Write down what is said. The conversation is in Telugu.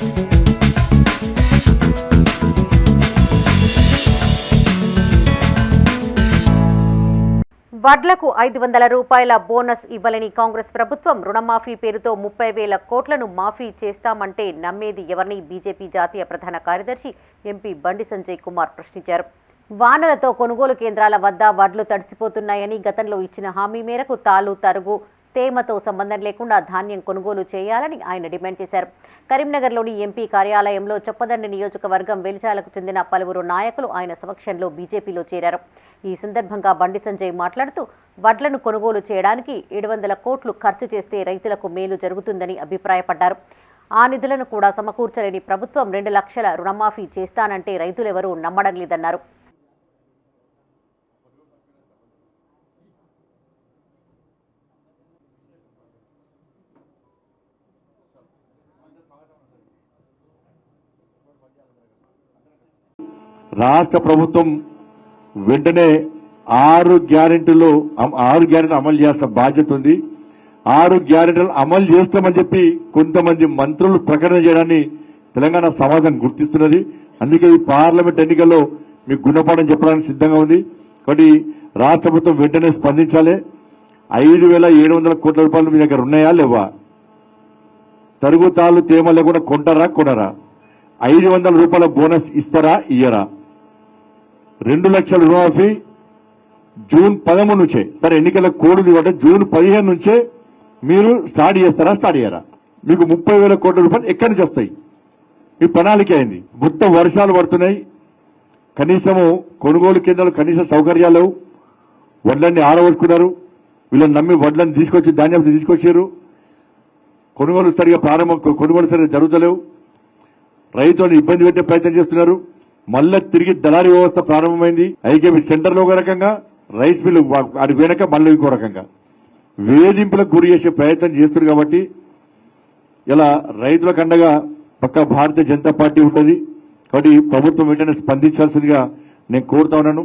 వడ్లకు ఐదు వందల రూపాయల బోనస్ ఇవ్వాలని కాంగ్రెస్ ప్రభుత్వం రుణమాఫీ పేరుతో ముప్పై వేల కోట్లను మాఫీ చేస్తామంటే నమ్మేది ఎవరిని? బీజేపీ జాతీయ ప్రధాన కార్యదర్శి ఎంపీ బండి సంజయ్ కుమార్ ప్రశ్నించారు. వానలతో కొనుగోలు కేంద్రాల వద్ద వడ్లు తడిసిపోతున్నాయని గతంలో ఇచ్చిన హామీ మేరకు తాలు తరుగు తేమతో సంబంధం లేకుండా ధాన్యం కొనుగోలు చేయాలని ఆయన డిమాండ్ చేశారు. కరీంనగర్లోని ఎంపీ కార్యాలయంలో చొప్పదండి నియోజకవర్గం వెలిచాలకు చెందిన పలువురు నాయకులు ఆయన సమక్షంలో బీజేపీలో చేరారు. ఈ సందర్భంగా బండి సంజయ్ మాట్లాడుతూ వడ్లను కొనుగోలు చేయడానికి ఏడు వందల కోట్లు ఖర్చు చేస్తే రైతులకు మేలు జరుగుతుందని అభిప్రాయపడ్డారు. ఆ నిధులను కూడా సమకూర్చలేని ప్రభుత్వం రెండు లక్షల రుణమాఫీ చేస్తానంటే రైతులెవరూ నమ్మడం లేదన్నారు. రాష్ట్ర ప్రభుత్వం వెంటనే ఆరు గ్యారెంటీలు ఆరు గ్యారెంటీ అమలు చేస్తే బాధ్యత ఉంది. ఆరు గ్యారెంటీలు అమలు చేస్తామని చెప్పి కొంతమంది మంత్రులు ప్రకటన చేయడాన్ని తెలంగాణ సమాజం గుర్తిస్తున్నది. అందుకే ఈ పార్లమెంట్ ఎన్నికల్లో మీకు గుణపాఠం చెప్పడానికి సిద్ధంగా ఉంది. కాబట్టి రాష్ట్ర ప్రభుత్వం వెంటనే స్పందించాలి. ఐదు వేల ఏడు వందల కోట్ల రూపాయలు మీ దగ్గర ఉన్నాయా లేవా? తరుగుతాలు తేమ లేకుండా కొంటారా కొనరా? ఐదు వందల రూపాయల బోనస్ ఇస్తారా ఇయ్యరా? రెండు లక్షల రుణమాఫీ జూన్ పదమూడు నుంచే. సరే ఎన్నికల కోడ్ కాబట్టి జూన్ పదిహేను నుంచే మీరు స్టార్ట్ చేస్తారా స్టార్ట్ చేయరా? మీకు ముప్పై వేల కోట్ల రూపాయలు ఎక్కడి నుంచి వస్తాయి? మీ ప్రణాళిక అయింది మొత్తం వర్షాలు పడుతున్నాయి. కనీసము కొనుగోలు కేంద్రాలు కనీస సౌకర్యాలు లేవు. వడ్లన్నీ ఆరవడుకున్నారు వీళ్ళని నమ్మి వడ్లని తీసుకొచ్చి ధాన్యం తీసుకొచ్చారు. కొనుగోలు సరిగా ప్రారంభం కొనుగోలు సరిగా జరుగుతలేవు. రైతులను ఇబ్బంది పెట్టే ప్రయత్నం చేస్తున్నారు. మళ్ళా తిరిగి దళారీ వ్యవస్థ ప్రారంభమైంది. ఐకేపీ సెంటర్లో ఒక రకంగా రైస్ మిల్లు అటు వెనక మళ్ళీ ఇంకో రకంగా. వేధింపులకు గురి చేసే ప్రయత్నం చేస్తుంది కాబట్టి ఇలా రైతులకు అండగా పక్క భారతీయ జనతా పార్టీ ఉంటుంది కాబట్టి ప్రభుత్వం వెంటనే స్పందించాల్సిందిగా నేను కోరుతా ఉన్నాను.